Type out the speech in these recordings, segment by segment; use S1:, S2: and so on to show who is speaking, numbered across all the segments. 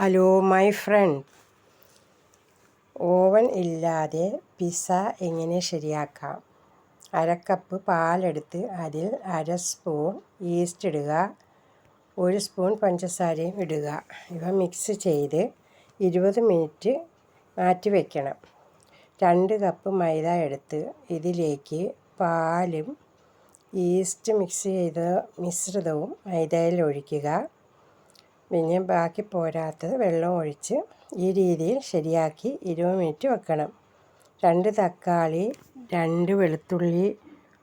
S1: Hello my friend oven ഇല്ലാതെ pizza എങ്ങനെ ശരിയാക്കാം? അരക്കപ്പ് കപ്പ് പാലെടുത്ത് അതിൽ അര സ്പൂൺ ഈസ്റ്റ് ഇടുക. ഒരു സ്പൂൺ പഞ്ചസാരയും ഇടുക. ഇവ മിക്സ് ചെയ്ത് ഇരുപത് മിനിറ്റ് മാറ്റി വയ്ക്കണം രണ്ട് കപ്പ് മൈദ എടുത്ത് ഇതിലേക്ക് പാലും ഈസ്റ്റ് മിക്സ് ചെയ്ത മിശ്രിതവും മൈദയിൽ ഒഴിക്കുക. പിന്നെ ബാക്കി പോരാത്തത് വെള്ളം ഒഴിച്ച് ഈ രീതിയിൽ ശരിയാക്കി ഇരുപത് മിനിറ്റ് വെക്കണം. രണ്ട് തക്കാളി രണ്ട് വെളുത്തുള്ളി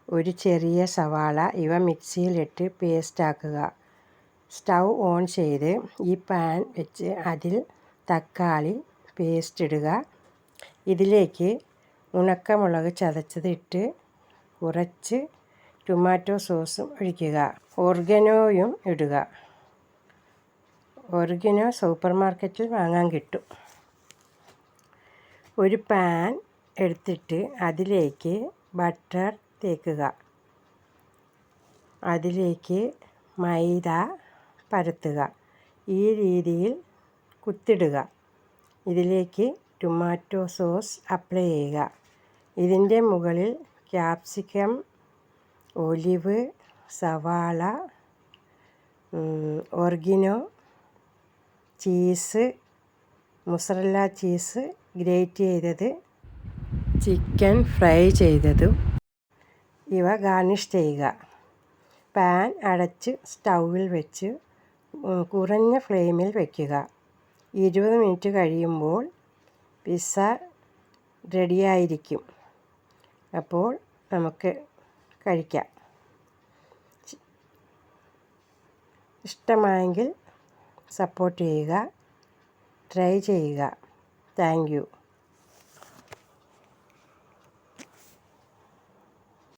S1: ഒരു ചെറിയ സവാള ഇവ മിക്സിയിലിട്ട് പേസ്റ്റാക്കുക സ്റ്റൗ ഓൺ ചെയ്ത് ഈ പാൻ വെച്ച് അതിൽ തക്കാളി പേസ്റ്റ് ഇടുക. ഇതിലേക്ക് ഉണക്കമുളക് ചതച്ചതിട്ട് കുറച്ച് ടൊമാറ്റോ സോസും ഒഴിക്കുക. ഓർഗനോയും ഇടുക. ഒറിജിനോ സൂപ്പർ മാർക്കറ്റിൽ വാങ്ങാൻ കിട്ടും. ഒരു പാൻ എടുത്തിട്ട് അതിലേക്ക് ബട്ടർ തേക്കുക. അതിലേക്ക് മൈദ പരത്തുക. ഈ രീതിയിൽ കുത്തിടുക. ഇതിലേക്ക് ടൊമാറ്റോ സോസ് അപ്ലൈ ചെയ്യുക. ഇതിന്റെ മുകളിൽ ക്യാപ്സിക്കം ഒലിവ് സവാള oregano cheese mozzarella cheese grate ചെയ്തത് ചിക്കൻ ഫ്രൈ ചെയ്തതും ഇവ ഗാർണിഷ് ചെയ്യുക. പാൻ അടച്ച് സ്റ്റൗവിൽ വെച്ച് കുറഞ്ഞ ഫ്ലെയിമിൽ വയ്ക്കുക ഇരുപത് മിനിറ്റ് കഴിയുമ്പോൾ പിസ്സ റെഡിയായിരിക്കും അപ്പോൾ നമുക്ക് കഴിക്കാം. ഇഷ്ടമായെങ്കിൽ സപ്പോർട്ട് ചെയ്യുക. ട്രൈ ചെയ്യുക. Thank you.